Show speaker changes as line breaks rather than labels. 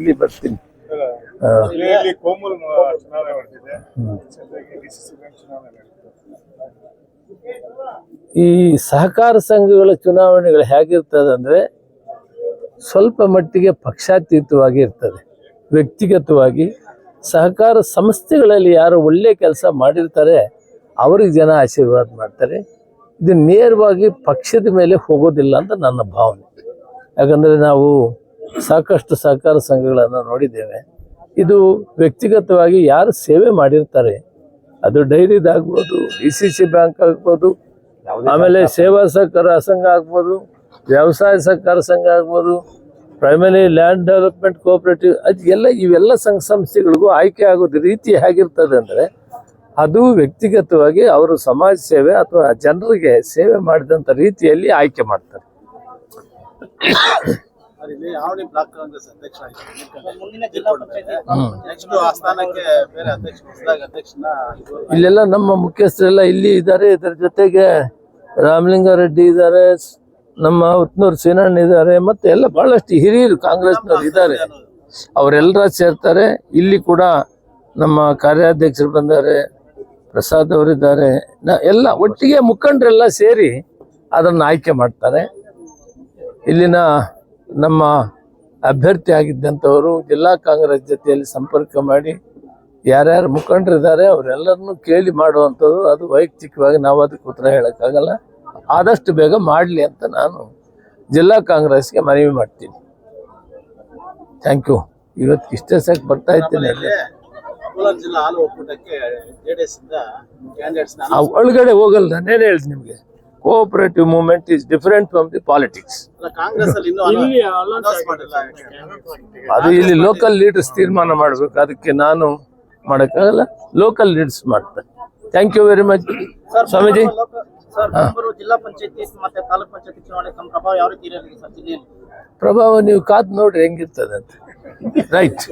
ಇಲ್ಲಿ ಬರ್ತೀನಿ. ಈ ಸಹಕಾರ ಸಂಘಗಳ ಚುನಾವಣೆಗಳು ಹೇಗಿರ್ತದೆ ಅಂದರೆ ಸ್ವಲ್ಪ ಮಟ್ಟಿಗೆ ಪಕ್ಷಾತೀತವಾಗಿ ಇರ್ತದೆ. ವ್ಯಕ್ತಿಗತವಾಗಿ ಸಹಕಾರ ಸಂಸ್ಥೆಗಳಲ್ಲಿ ಯಾರು ಒಳ್ಳೆ ಕೆಲಸ ಮಾಡಿರ್ತಾರೆ ಅವ್ರಿಗೆ ಜನ ಆಶೀರ್ವಾದ ಮಾಡ್ತಾರೆ. ಇದು ನೇರವಾಗಿ ಪಕ್ಷದ ಮೇಲೆ ಹೋಗೋದಿಲ್ಲ ಅಂತ ನನ್ನ ಭಾವನೆ. ಯಾಕಂದರೆ ನಾವು ಸಾಕಷ್ಟು ಸಹಕಾರ ಸಂಘಗಳನ್ನು ನೋಡಿದ್ದೇವೆ. ಇದು ವ್ಯಕ್ತಿಗತವಾಗಿ ಯಾರು ಸೇವೆ ಮಾಡಿರ್ತಾರೆ ಅದು ಡೈರಿದಾಗ್ಬೋದು ಡಿ ಸಿ ಸಿ ಬ್ಯಾಂಕ್ ಆಗ್ಬೋದು ಆಮೇಲೆ ಸೇವಾ ಸಹಕಾರ ಸಂಘ ಆಗ್ಬೋದು ವ್ಯವಸಾಯ ಸಹಕಾರ ಸಂಘ ಆಗ್ಬೋದು ಪ್ರೈಮರಿ ಲ್ಯಾಂಡ್ ಡೆವಲಪ್ಮೆಂಟ್ ಕೋಆಪರೇಟಿವ್ ಅದು ಎಲ್ಲ ಇವೆಲ್ಲ ಸಂಘ ಸಂಸ್ಥೆಗಳಿಗೂ ಆಯ್ಕೆ ಆಗೋದು ರೀತಿ ಹೇಗಿರ್ತದೆ ಅಂದರೆ ಅದು ವ್ಯಕ್ತಿಗತವಾಗಿ ಅವರು ಸಮಾಜ ಸೇವೆ ಅಥವಾ ಜನರಿಗೆ ಸೇವೆ ಮಾಡಿದಂಥ ರೀತಿಯಲ್ಲಿ ಆಯ್ಕೆ ಮಾಡ್ತಾರೆ.
ಇಲ್ಲಿ ಬ್ಲಾಕ್ ಕಾಂಗ್ರೆಸ್ ಅಧ್ಯಕ್ಷ ಮುಂದಿನ ಜಿಲ್ಲಾ ನೆಕ್ಸ್ಟ್ ಆ ಸ್ಥಾನಕ್ಕೆ ಬೇರೆ ಅಧ್ಯಕ್ಷ ಹೊಸದಾಗಿ ಅಧ್ಯಕ್ಷನ
ಇಲ್ಲೆಲ್ಲ ನಮ್ಮ ಮುಖ್ಯಸ್ಥರೆಲ್ಲ ಇಲ್ಲಿ ಇದ್ದಾರೆ ಇದರ ಜೊತೆಗೆ ರಾಮಲಿಂಗಾರೆಡ್ಡಿ ಇದ್ದಾರೆ ಸ್- ನಮ್ಮ ಉತ್ನೂರು ಸೀನಣ್ಣ ಇದ್ದಾರೆ ಮತ್ತೆ ಎಲ್ಲ ಬಹಳಷ್ಟು ಹಿರಿಯರು ಕಾಂಗ್ರೆಸ್ನವ್ರು ಇದ್ದಾರೆ. ಅವರೆಲ್ಲರ ಸೇರ್ತಾರೆ. ಇಲ್ಲಿ ಕೂಡ ನಮ್ಮ ಕಾರ್ಯಾಧ್ಯಕ್ಷರು ಬಂದಾರೆ ಪ್ರಸಾದ್ ಅವರಿದ್ದಾರೆ. ನ- ಎಲ್ಲ ಒಟ್ಟಿಗೆ ಮುಖಂಡರೆಲ್ಲ ಸೇರಿ ಅದನ್ನು ಆಯ್ಕೆ ಮಾಡ್ತಾರೆ. ಇಲ್ಲಿನ ನಮ್ಮ ಅಭ್ಯರ್ಥಿ ಆಗಿದ್ದಂಥವರು ಜಿಲ್ಲಾ ಕಾಂಗ್ರೆಸ್ ಜೊತೆಯಲ್ಲಿ ಸಂಪರ್ಕ ಮಾಡಿ ಯಾರ್ಯಾರು ಮುಖಂಡರಿದ್ದಾರೆ ಅವರೆಲ್ಲರನ್ನೂ ಕೇಳಿ ಮಾಡುವಂಥದ್ದು ಅದು ವೈಯಕ್ತಿಕವಾಗಿ ನಾವು ಅದಕ್ಕೆ ಉತ್ತರ ಹೇಳೋಕ್ಕಾಗಲ್ಲ. ಆದಷ್ಟು ಬೇಗ ಮಾಡಲಿ ಅಂತ ನಾನು ಜಿಲ್ಲಾ ಕಾಂಗ್ರೆಸ್ಗೆ ಮನವಿ ಮಾಡ್ತೀನಿ. ಥ್ಯಾಂಕ್ ಯು ಇವತ್ತು ಇಷ್ಟೇ ಸಾಕು ಬರ್ತಾ ಇದ್ದೀನಿ. ಒಳಗಡೆ ಹೋಗಲ್ಲ ನಾನೇನು ಹೇಳ್ತೀನಿ ನಿಮಗೆ? Cooperative movement is different from the politics
ಅಲ್ಲ ಕಾಂಗ್ರೆಸ್ ಅಲ್ಲಿ ಇನ್ನೂ
ಅದು ಇಲ್ಲಿ ಲೋಕಲ್ ಲೀಡರ್ಸ್ ತೀರ್ಮಾನ ಮಾಡಬೇಕು. ಅದಕ್ಕೆ ನಾನು ಮಾಡೋಕ್ಕಾಗಲ್ಲ. ಲೋಕಲ್ ಲೀಡರ್ಸ್ ಮಾಡ್ತಾರೆ. Thank you very much Swamiji.
Sir ಜಿಲ್ಲಾ ಪಂಚಾಯತಿ ಮತ್ತೆ ತಾಲೂಕ್ ಪಂಚಾಯತಿ ಚುನಾವಣೆ ತಮ್ಮ ಪ್ರಭಾವ ಯಾವ ರೀತಿ ಇರಲಿದೆ ಸರ್ ಜಿಲ್ಲೆಯಲ್ಲಿ?
ಪ್ರಭಾವ ನೀವು ಕಾದು ನೋಡ್ರಿ ಹೆಂಗಿರ್ತದೆ ಅಂತ. ರೈಟ್